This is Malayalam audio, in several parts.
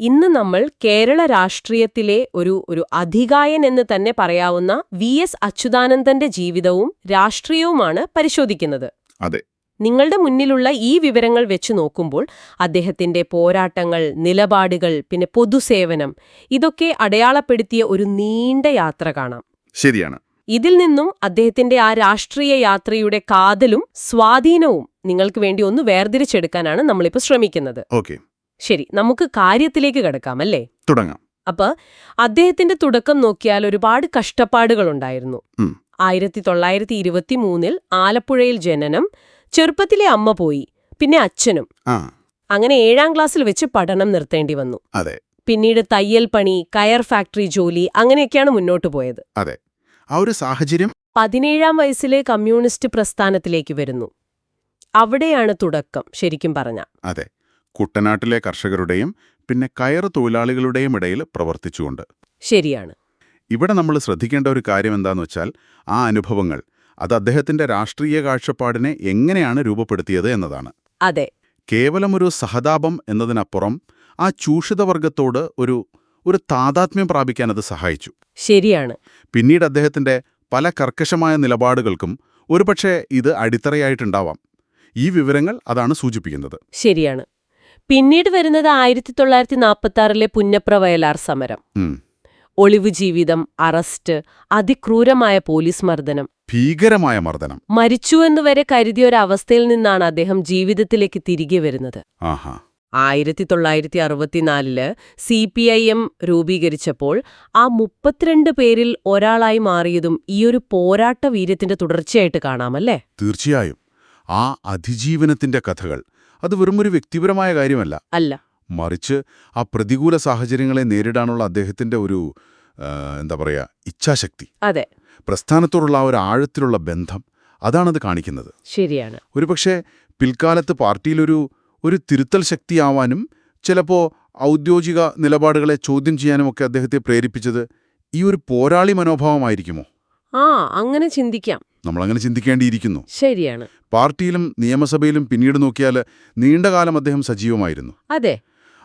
ഇന്ന് നമ്മൾ കേരള രാഷ്ട്രീയത്തിലെ ഒരു ഒരു അധികായൻ എന്ന് തന്നെ പറയാവുന്ന വി എസ് അച്യുതാനന്ദന്റെ ജീവിതവും രാഷ്ട്രീയവുമാണ് പരിശോധിക്കുന്നത്. അതെ. നിങ്ങളുടെ മുന്നിലുള്ള ഈ വിവരങ്ങൾ വെച്ച് നോക്കുമ്പോൾ അദ്ദേഹത്തിന്റെ പോരാട്ടങ്ങൾ നിലപാടുകൾ പിന്നെ പൊതുസേവനം ഇതൊക്കെ അടയാളപ്പെടുത്തിയ ഒരു നീണ്ട യാത്ര കാണാം. ശരിയാണ്. ഇതിൽ നിന്നും അദ്ദേഹത്തിന്റെ ആ രാഷ്ട്രീയ യാത്രയുടെ കാതലും സ്വാധീനവും നിങ്ങൾക്ക് വേണ്ടി ഒന്ന് വേർതിരിച്ചെടുക്കാനാണ് നമ്മളിപ്പോൾ ശ്രമിക്കുന്നത്. ഓക്കെ. ശരി നമുക്ക് കാര്യത്തിലേക്ക് കിടക്കാം അല്ലേ? തുടങ്ങാം. അപ്പൊ അദ്ദേഹത്തിന്റെ തുടക്കം നോക്കിയാൽ ഒരുപാട് കഷ്ടപ്പാടുകൾ ഉണ്ടായിരുന്നു ആയിരത്തി തൊള്ളായിരത്തി ഇരുപത്തി മൂന്നിൽ ആലപ്പുഴയിൽ ജനനം ചെറുപ്പത്തിലെ അമ്മ പോയി പിന്നെ അച്ഛനും. അങ്ങനെ ഏഴാം ക്ലാസ്സിൽ വെച്ച് പഠനം നിർത്തേണ്ടി വന്നു. അതെ. പിന്നീട് തയ്യൽ പണി കയർ ഫാക്ടറി ജോലി അങ്ങനെയൊക്കെയാണ് മുന്നോട്ട് പോയത്. അതെ. ആ ഒരു സാഹചര്യം? പതിനേഴാം വയസ്സിലെ കമ്മ്യൂണിസ്റ്റ് പ്രസ്ഥാനത്തിലേക്ക് വരുന്നു. അവിടെയാണ് തുടക്കം ശരിക്കും പറഞ്ഞ അതെ. കുട്ടനാട്ടിലെ കർഷകരുടെയും പിന്നെ കയർ തൊഴിലാളികളുടെയും ഇടയിൽ പ്രവർത്തിച്ചുകൊണ്ട്. ശരിയാണ്. ഇവിടെ നമ്മൾ ശ്രദ്ധിക്കേണ്ട ഒരു കാര്യം എന്താന്ന് വെച്ചാൽ ആ അനുഭവങ്ങൾ അത് അദ്ദേഹത്തിന്റെ രാഷ്ട്രീയ കാഴ്ചപ്പാടിനെ എങ്ങനെയാണ് രൂപപ്പെടുത്തിയത് എന്നതാണ്. അതെ. കേവലം ഒരു സഹതാപം എന്നതിനപ്പുറം ആ ചൂഷിതവർഗത്തോട് ഒരു ഒരു താതാത്മ്യം പ്രാപിക്കാൻ അത് സഹായിച്ചു. ശരിയാണ്. പിന്നീട് അദ്ദേഹത്തിന്റെ പല കർക്കശമായ നിലപാടുകൾക്കും ഒരുപക്ഷെ ഇത് അടിത്തറയായിട്ടുണ്ടാവാം. ഈ വിവരങ്ങൾ അതാണ് സൂചിപ്പിക്കുന്നത്. ശരിയാണ്. പിന്നീട് വരുന്നത് ആയിരത്തി തൊള്ളായിരത്തി നാൽപ്പത്തി ആറിലെ പുന്നപ്ര വയലാർ സമരം. ഒളിവ് ജീവിതം അറസ്റ്റ് അതിക്രൂരമായ പോലീസ് മർദ്ദനം. ഭീകരമായ മർദ്ദനം. മരിച്ചു എന്നുവരെ കരുതിയ ഒരു അവസ്ഥയിൽ നിന്നാണ് അദ്ദേഹം ജീവിതത്തിലേക്ക് തിരികെ വരുന്നത്. ആയിരത്തി തൊള്ളായിരത്തി അറുപത്തിനാലിൽ സി പി ഐ എം രൂപീകരിച്ചപ്പോൾ ആ മുപ്പത്തിരണ്ട് പേരിൽ ഒരാളായി മാറിയതും ഈയൊരു പോരാട്ട വീര്യത്തിന്റെ തുടർച്ചയായിട്ട് കാണാമല്ലേ? തീർച്ചയായും. ആ അതിജീവനത്തിന്റെ കഥകൾ അത് വെറുമൊരു വ്യക്തിപരമായ കാര്യമല്ല. അല്ല. മറിച്ച് ആ പ്രതികൂല സാഹചര്യങ്ങളെ നേരിടാനുള്ള അദ്ദേഹത്തിന്റെ ഒരു എന്താ പറയാ ഇച്ഛാശക്തി. അതെ. പ്രസ്ഥാനത്തോടുള്ള ആ ഒരു ആഴത്തിലുള്ള ബന്ധം അതാണത് കാണിക്കുന്നത്. ശരിയാണ്. ഒരുപക്ഷെ പിൽക്കാലത്ത് പാർട്ടിയിലൊരു ഒരു തിരുത്തൽ ശക്തിയാവാനും ചിലപ്പോൾ ഔദ്യോഗിക നിലപാടുകളെ ചോദ്യം ചെയ്യാനുമൊക്കെ അദ്ദേഹത്തെ പ്രേരിപ്പിച്ചത് ഈ ഒരു പോരാളി മനോഭാവമായിരിക്കുമോ? ആ അങ്ങനെ ചിന്തിക്കാം. നമ്മളങ്ങനെ ചിന്തിക്കേണ്ടിയിരിക്കുന്നു. ശരിയാണ്. പാർട്ടിയിലും നിയമസഭയിലും പിന്നീട് നോക്കിയാൽ നീണ്ടകാലം അദ്ദേഹം സജീവമായിരുന്നു. അതെ.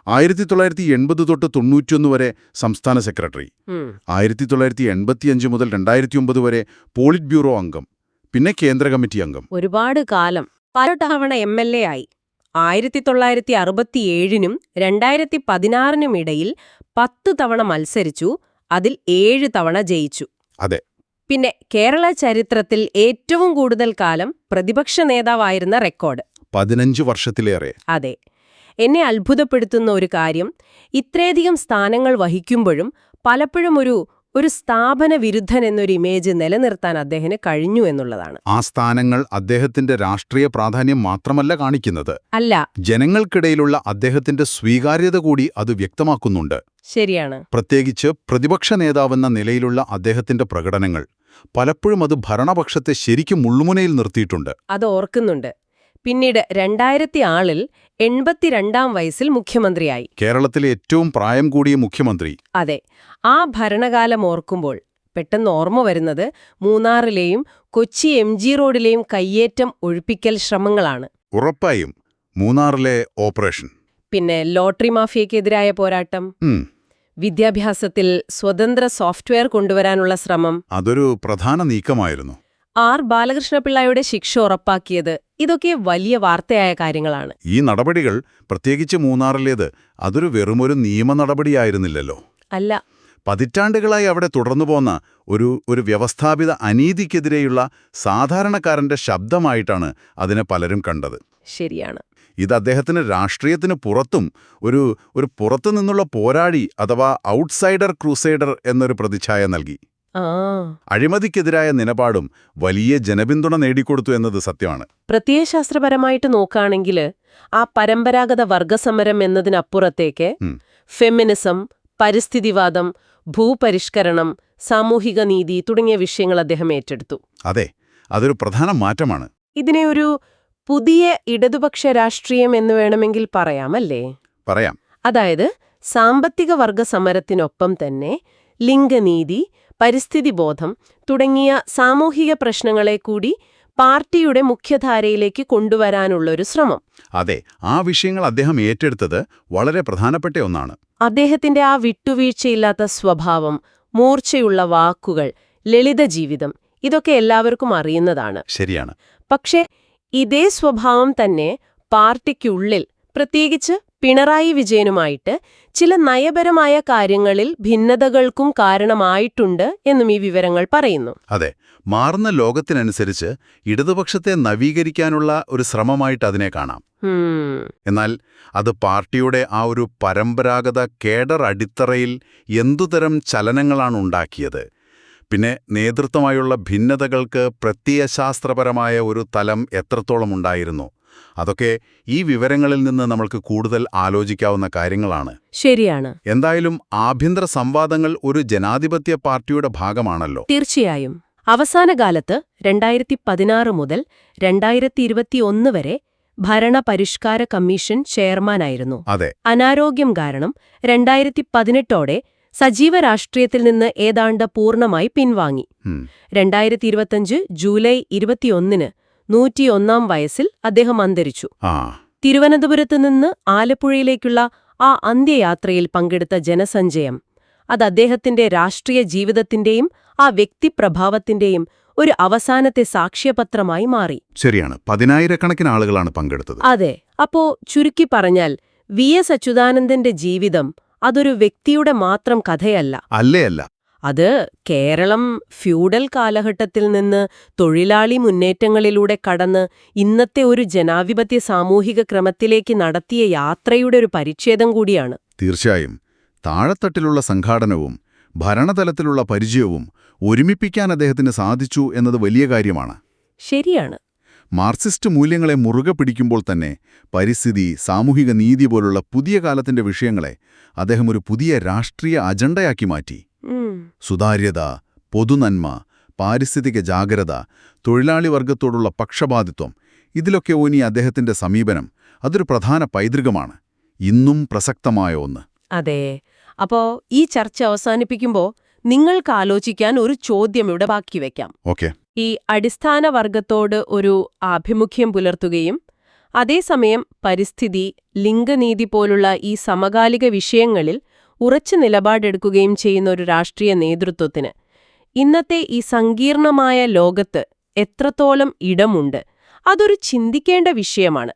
ആയിരത്തി തൊള്ളായിരത്തി എൺപത് തൊട്ട് തൊണ്ണൂറ്റിയൊന്ന് വരെ സംസ്ഥാന സെക്രട്ടറി. ആയിരത്തി തൊള്ളായിരത്തി എൺപത്തിയഞ്ച് മുതൽ രണ്ടായിരത്തി ഒമ്പത് വരെ പോളിറ്റ് ബ്യൂറോ അംഗം പിന്നെ കേന്ദ്ര കമ്മിറ്റി അംഗം. ഒരുപാട് കാലം പല തവണ എം എൽ എ ആയി. ആയിരത്തി തൊള്ളായിരത്തി അറുപത്തിയേഴിനും രണ്ടായിരത്തി പതിനാറിനും ഇടയിൽ പത്ത് തവണ മത്സരിച്ചു അതിൽ ഏഴ് തവണ ജയിച്ചു. അതെ. പിന്നെ കേരള ചരിത്രത്തിൽ ഏറ്റവും കൂടുതൽ കാലം പ്രതിപക്ഷ നേതാവായിരുന്ന റെക്കോർഡ്. പതിനഞ്ച് വർഷത്തിലേറെ. അതെ. എന്നെ അത്ഭുതപ്പെടുത്തുന്ന ഒരു കാര്യം ഇത്രയധികം സ്ഥാനങ്ങൾ വഹിക്കുമ്പോഴും പലപ്പോഴും ഒരു ഒരു സ്ഥാപന വിരുദ്ധൻ എന്നൊരു ഇമേജ് നിലനിർത്താൻ അദ്ദേഹത്തിന് കഴിഞ്ഞു എന്നുള്ളതാണ്. ആ സ്ഥാനങ്ങൾ അദ്ദേഹത്തിന്റെ രാഷ്ട്രീയ പ്രാധാന്യം മാത്രമല്ല കാണിക്കുന്നത്. അല്ല. ജനങ്ങൾക്കിടയിലുള്ള അദ്ദേഹത്തിന്റെ സ്വീകാര്യത കൂടി അത് വ്യക്തമാക്കുന്നുണ്ട്. ശരിയാണ്. പ്രത്യേകിച്ച് പ്രതിപക്ഷ നേതാവെന്ന നിലയിലുള്ള അദ്ദേഹത്തിന്റെ പ്രകടനങ്ങൾ. പലപ്പോഴും അത് ഭരണപക്ഷത്തെ ശരിക്കും മുള്ളുമുനയിൽ നിർത്തിയിട്ടുണ്ട്. അത് ഓർക്കുന്നുണ്ട്. പിന്നീട് രണ്ടായിരത്തി ആളിൽ എൺപത്തിരണ്ടാം വയസ്സിൽ മുഖ്യമന്ത്രിയായി. കേരളത്തിലെ ഏറ്റവും പ്രായം കൂടിയ മുഖ്യമന്ത്രി. അതെ ആ ഭരണകാലം ഓർക്കുമ്പോൾ പെട്ടെന്ന് ഓർമ്മ വരുന്നത് മൂന്നാറിലെയും കൊച്ചി എം ജി റോഡിലെയും കയ്യേറ്റം ഒഴിപ്പിക്കൽ ശ്രമങ്ങളാണ്. ഉറപ്പായും മൂന്നാറിലെ ഓപ്പറേഷൻ. പിന്നെ ലോട്ടറി മാഫിയക്കെതിരായ പോരാട്ടം. വിദ്യാഭ്യാസത്തിൽ സ്വതന്ത്ര സോഫ്റ്റ്വെയർ കൊണ്ടുവരാനുള്ള ശ്രമം അതൊരു പ്രധാന നീക്കമായിരുന്നു. ആർ ബാലകൃഷ്ണപിള്ളയുടെ ശിക്ഷ ഉറപ്പാക്കിയത് ഇതൊക്കെ വലിയ വാർത്തയായ കാര്യങ്ങളാണ്. ഈ നടപടികൾ പ്രത്യേകിച്ച് മൂന്നാറിലേത് അതൊരു വെറുമൊരു നിയമ നടപടിയായിരുന്നില്ലല്ലോ. അല്ല. പതിറ്റാണ്ടുകളായി അവിടെ തുടർന്നു പോന്ന ഒരു ഒരു വ്യവസ്ഥാപിത അനീതിക്കെതിരെയുള്ള സാധാരണക്കാരന്റെ ശബ്ദമായിട്ടാണ് അതിനെ പലരും കണ്ടത്. ശരിയാണ്. ഇത് അദ്ദേഹത്തിന് രാഷ്ട്രീയത്തിന് പുറത്തും ഒരു ഒരു പുറത്തു നിന്നുള്ള പോരാളി അഥവാ ഔട്ട്സൈഡർ ക്രൂസൈഡർ എന്നൊരു പ്രതിച്ഛായ നൽകി. അഴിമതിക്കെതിരായ നിലപാടും വലിയ ജനപിന്തുണ നേടിക്കൊടുത്തു എന്നത് സത്യമാണ്. പ്രത്യയശാസ്ത്രപരമായിട്ട് നോക്കുകയാണെങ്കിൽ ആ പരമ്പരാഗത വർഗസമരം എന്നതിനപ്പുറത്തേക്ക് ഫെമിനിസം പരിസ്ഥിതിവാദം ഭൂപരിഷ്കരണം സാമൂഹിക നീതി തുടങ്ങിയ വിഷയങ്ങൾ അദ്ദേഹം ഏറ്റെടുത്തു. അതെ അതൊരു പ്രധാന മാറ്റമാണ്. ഇതിനെ ഒരു പുതിയ ഇടതുപക്ഷ രാഷ്ട്രീയം എന്ന് വേണമെങ്കിൽ പറയാമല്ലേ? പറയാം. അതായത് സാമ്പത്തിക വർഗ സമരത്തിനൊപ്പം തന്നെ ലിംഗനീതി പരിസ്ഥിതി ബോധം തുടങ്ങിയ സാമൂഹിക പ്രശ്നങ്ങളെ കൂടി പാർട്ടിയുടെ മുഖ്യധാരയിലേക്ക് കൊണ്ടുവരാനുള്ള ഒരു ശ്രമം. അതെ ആ വിഷയങ്ങൾ അദ്ദേഹം ഏറ്റെടുത്തത് വളരെ പ്രധാനപ്പെട്ട ഒന്നാണ്. അദ്ദേഹത്തിന്റെ ആ വിട്ടുവീഴ്ചയില്ലാത്ത സ്വഭാവം മൂർച്ചയുള്ള വാക്കുകൾ ലളിത ജീവിതം ഇതൊക്കെ എല്ലാവർക്കും അറിയുന്നതാണ്. ശരിയാണ്. പക്ഷേ ഇതേ സ്വഭാവം തന്നെ പാർട്ടിക്കുള്ളിൽ പ്രത്യേകിച്ച് പിണറായി വിജയനുമായിട്ട് ചില നയപരമായ കാര്യങ്ങളിൽ ഭിന്നതകൾക്കും കാരണമായിട്ടുണ്ട് എന്നും ഈ വിവരങ്ങൾ പറയുന്നു. അതെ മാറുന്ന ലോകത്തിനനുസരിച്ച് ഇടതുപക്ഷത്തെ നവീകരിക്കാനുള്ള ഒരു ശ്രമമായിട്ട് അതിനെ കാണാം. എന്നാൽ അത് പാർട്ടിയുടെ ആ ഒരു പരമ്പരാഗത കേഡർ അടിത്തറയിൽ എന്തുതരം ചലനങ്ങളാണ് ഉണ്ടാക്കിയത് പിന്നെ നേതൃത്വമായുള്ള ഭിന്നതകൾക്ക് പ്രത്യയശാസ്ത്രപരമായ ഒരു തലം എത്രത്തോളം ഉണ്ടായിരുന്നു? അതൊക്കെ ഈ വിവരങ്ങളിൽ നിന്ന് നമ്മൾക്ക് കൂടുതൽ ആലോചിക്കാവുന്ന കാര്യങ്ങളാണ്. ശരിയാണ്. എന്തായാലും ആഭ്യന്തര സംവാദങ്ങൾ ഒരു ജനാധിപത്യ പാർട്ടിയുടെ ഭാഗമാണല്ലോ. തീർച്ചയായും. അവസാന കാലത്ത് രണ്ടായിരത്തി പതിനാറ് മുതൽ രണ്ടായിരത്തി ഇരുപത്തിയൊന്ന് വരെ ഭരണപരിഷ്കാര കമ്മീഷൻ ചെയർമാനായിരുന്നു. അതെ. അനാരോഗ്യം കാരണം രണ്ടായിരത്തി പതിനെട്ടോടെ സജീവ രാഷ്ട്രീയത്തിൽ നിന്ന് ഏതാണ്ട് പൂർണമായി പിൻവാങ്ങി. രണ്ടായിരത്തി ഇരുപത്തഞ്ച് ജൂലൈ ഇരുപത്തിയൊന്നിന് നൂറ്റിയൊന്നാം വയസ്സിൽ അദ്ദേഹം അന്തരിച്ചു. തിരുവനന്തപുരത്ത് നിന്ന് ആലപ്പുഴയിലേക്കുള്ള ആ അന്ത്യയാത്രയിൽ പങ്കെടുത്ത ജനസഞ്ചയം അത് അദ്ദേഹത്തിന്റെ രാഷ്ട്രീയ ജീവിതത്തിന്റെയും ആ വ്യക്തിപ്രഭാവത്തിന്റെയും ഒരു അവസാനത്തെ സാക്ഷ്യപത്രമായി മാറി. ശരിയാണ്. പതിനായിരക്കണക്കിന് ആളുകളാണ് പങ്കെടുത്തത്. അതെ. അപ്പോ ചുരുക്കി പറഞ്ഞാൽ വി എസ് അച്യുതാനന്ദന്റെ ജീവിതം അതൊരു വ്യക്തിയുടെ മാത്രം കഥയല്ല. അല്ലേ അല്ല അത് കേരളം ഫ്യൂഡൽ കാലഘട്ടത്തിൽ നിന്ന് തൊഴിലാളി മുന്നേറ്റങ്ങളിലൂടെ കടന്ന് ഇന്നത്തെ ഒരു ജനാധിപത്യ സാമൂഹിക ക്രമത്തിലേക്ക് നടത്തിയ യാത്രയുടെ ഒരു പരിച്ഛേദം കൂടിയാണ്. തീർച്ചയായും. താഴെത്തട്ടിലുള്ള സംഘാടനവും ഭരണതലത്തിലുള്ള പരിചയവും ഒരുമിപ്പിക്കാൻ അദ്ദേഹത്തിന് സാധിച്ചു എന്നത് വലിയ കാര്യമാണ്. ശരിയാണ്. മാർക്സിസ്റ്റ് മൂല്യങ്ങളെ മുറുകെ പിടിക്കുമ്പോൾ തന്നെ പരിസ്ഥിതി സാമൂഹിക നീതി പോലുള്ള പുതിയ കാലത്തിന്റെ വിഷയങ്ങളെ അദ്ദേഹം ഒരു പുതിയ രാഷ്ട്രീയ അജണ്ടയാക്കി മാറ്റി. സുതാര്യത പൊതുനന്മ പാരിസ്ഥിതിക ജാഗ്രത തൊഴിലാളി വർഗത്തോടുള്ള പക്ഷപാതിത്വം ഇതിലൊക്കെ ഓനി അദ്ദേഹത്തിന്റെ സമീപനം അതൊരു പ്രധാന പൈതൃകമാണ്. ഇന്നും പ്രസക്തമായ ഒന്ന്. അതെ. അപ്പോ ഈ ചർച്ച അവസാനിപ്പിക്കുമ്പോൾ നിങ്ങൾക്ക് ആലോചിക്കാൻ ഒരു ചോദ്യം ഇവിടെ ബാക്കി വെക്കാം. ഓക്കെ. ഈ അടിസ്ഥാന വർഗത്തോട് ഒരു ആഭിമുഖ്യം പുലർത്തുകയും അതേസമയം പരിസ്ഥിതി ലിംഗനീതി പോലുള്ള ഈ സമകാലിക വിഷയങ്ങളിൽ ഉറച്ചു നിലപാടെടുക്കുകയും ചെയ്യുന്ന ഒരു രാഷ്ട്രീയ നേതൃത്വത്തിന് ഇന്നത്തെ ഈ സങ്കീർണമായ ലോകത്ത് എത്രത്തോളം ഇടമുണ്ട് അതൊരു ചിന്തിക്കേണ്ട വിഷയമാണ്.